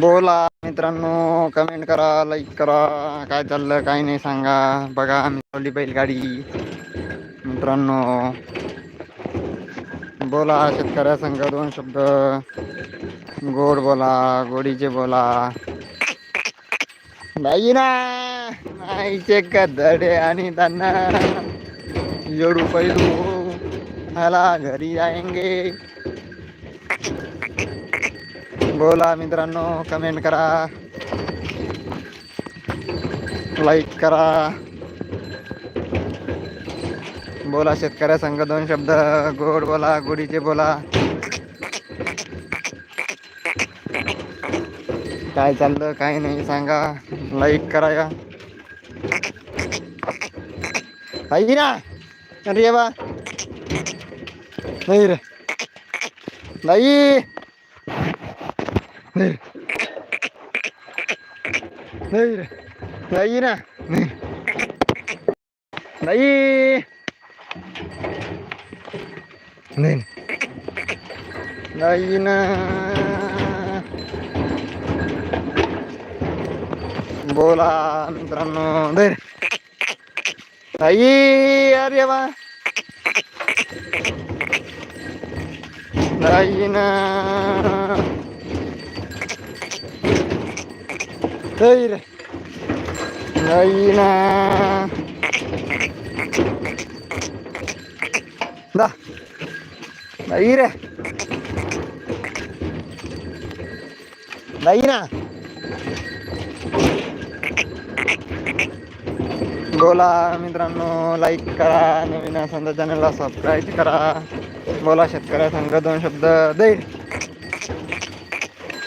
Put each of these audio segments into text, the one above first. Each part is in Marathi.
बोला मित्रांनो कमेंट करा लाईक करा काय चाललं काय नाही सांगा. बघा आम्ही चालली बैलगाडी. मित्रांनो बोला शेतकऱ्या संघ दोन शब्द. गोड बोला गोडीचे बोला. बाई ना नाहीचे कदडे आणि त्यांना जोडू पैलू ह्याला घरी जायंगे. बोला मित्रांनो कमेंट करा. लाईक करा. बोला शेतकऱ्या संघ दोन शब्द. गोड बोला गोडीचे बोला. काय चाललं काय नाही सांगा. लाईक करा या. पाहिजे ना. अरे बा नाही रे. नाही. नाही नाही रे नाही ना नाही नाही नाही नाही ना बोला मित्रांनो दे नाही अरे वा नाही ना नाही रे नाही ना दा रे। नाही ना बोला मित्रांनो लाईक करा नवीन असाल तर चॅनलला सबस्क्राईब करा. बोला शेतकऱ्या संघ दोन शब्द दे.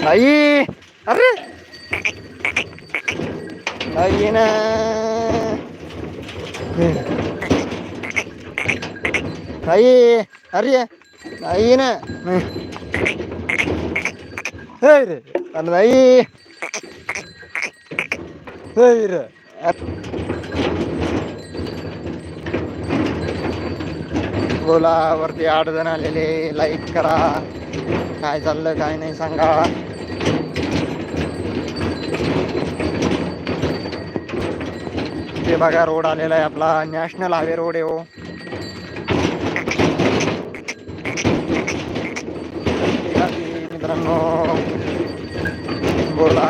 नाही अरे! नाही ना नाही अरे नाही ना हे रे अरे नाही हे रे बोला वरती आठ जण आलेले लाईक करा काय चाललं काय नाही सांगा ते बघा रोड आलेला आहे आपला. नॅशनल हायवे रोड आहे हो. मित्रांनो बोला.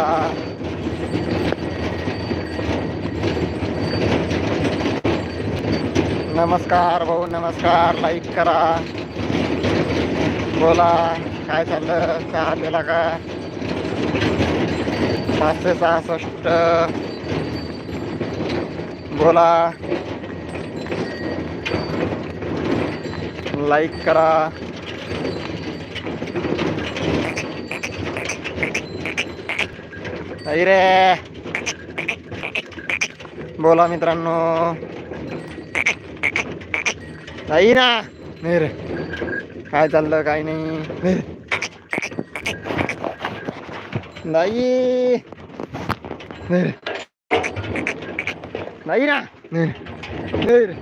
नमस्कार भाऊ नमस्कार. लाईक करा. बोला. काय चाललं? चहा दिला का? पाचशे सहासष्ट. बोला. लाईक करा. रे. बोला मित्रांनो. नाही ना. नाही रे. काय चाललं काय नाही. नाही रे. नाही नाही रे. नाही ना? नाही. रे. नाही रे.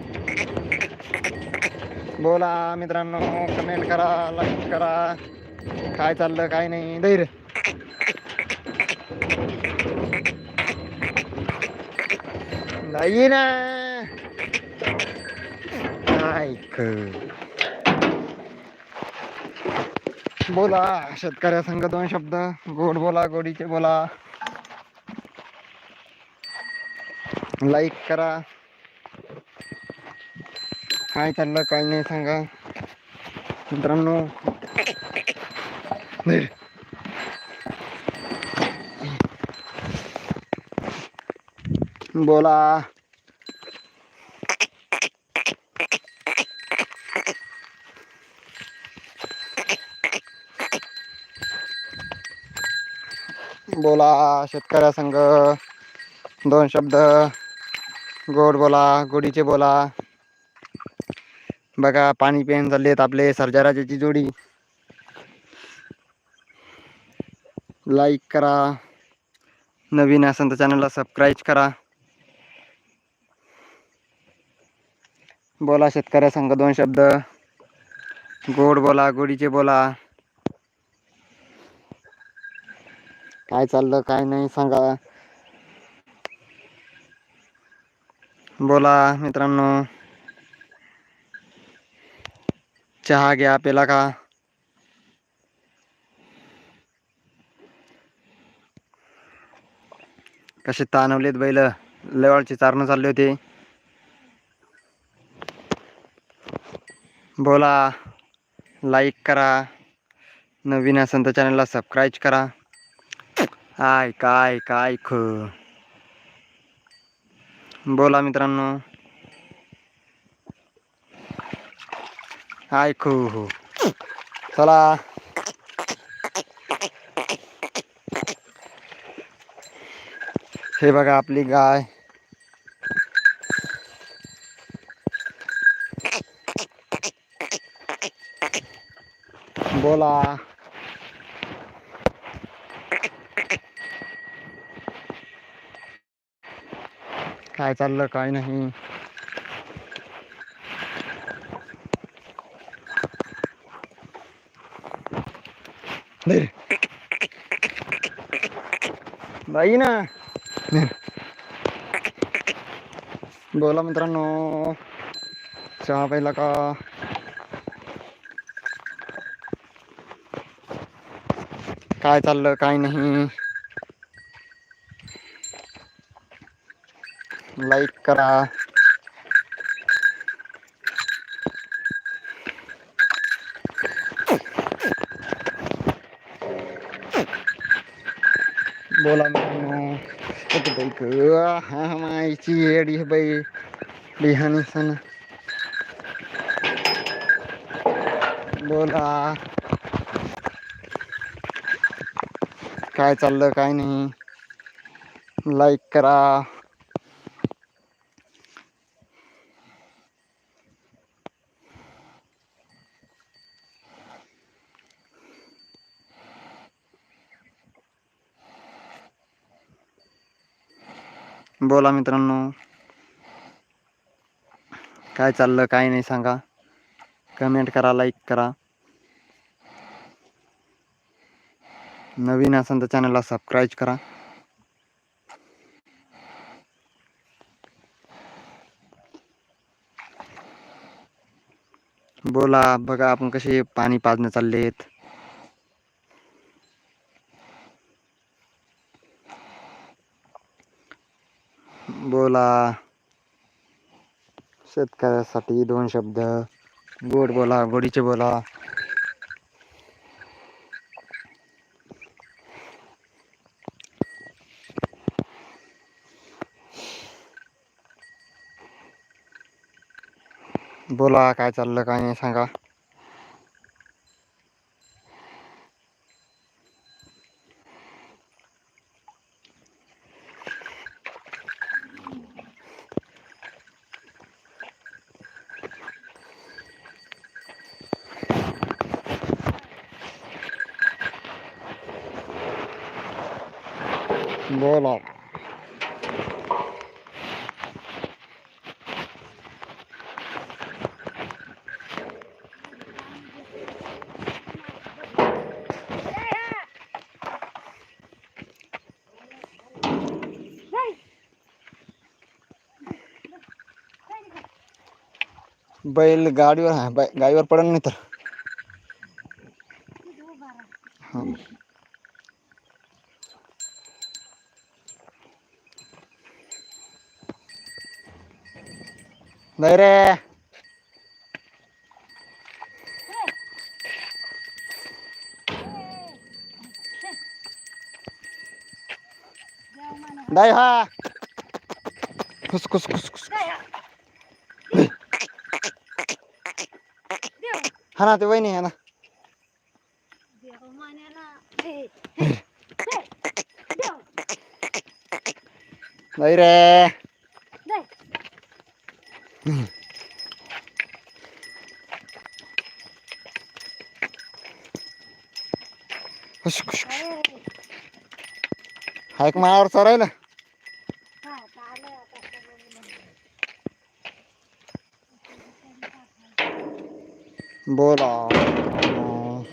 बोला मित्रांनो कमेंट करा लाईक करा. काय चाललं काय नाही रे. नाही ना. ऐक. बोला शेतकऱ्या संघ दोन शब्द. गोड बोला गोडीचे बोला. लाईक करा. काय चाललं काय नाही सांगा. मित्रांनो. बोला. बोला शेतकऱ्या संघ. दोन शब्द. गोड बोला गोडीचे बोला. बघा पाणी पेन चाललेत आपले सरजाराजाची जोडी. लाईक करा. नवीन असेल तर चॅनलला सबस्क्राईब करा. बोला शेतकऱ्या संघ दोन शब्द. गोड बोला गोडीचे बोला. काय चाललं काय नाही सांगा. बोला मित्रांनो. चहा घ्या पेला का? कसे ताणवलेत बैल? लवाळचे चारणं चालले होते. बोला लाईक करा. नवीन असेल तर चॅनलला सबस्क्राईब करा. आय काय काय ख. बोला मित्रांनो. ऐकू हो. चला. हे बघा आपली गाय. बोला. काय चाललं काय नाही. बाई ना. बोला मित्रांनो चहा पहिला का? काय चाललं काय नाही. लाईक करा. बोला मित्रांनो एडी बाई हा बाई. बिहानी सण. बोला. काय चाललं काय नाही. लाईक करा. बोला मित्रांनो. काय चाललं काय नाही सांगा. कमेंट करा लाईक करा. नवीन असेल तर चॅनलला सबस्क्राईब करा. बोला बघा आपण कसे पाणी पाजणं चाललेत. बोला शेतकऱ्यासाठी दोन शब्द. गोड बोला गोडीचे बोला. बोला काय चाललं काय नाही सांगा. बोला. बैल गाडीवर हा बै- गाडीवर पडन नाही तर. नाही रे नाही हा खुस खुस खुस खुस हा ना ते वहिनी आहे ना नाही रे एक मायावर चरायला बोला.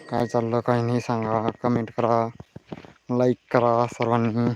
काय चाललं काय नाही सांगा. कमेंट करा. लाईक करा सर्वांनी.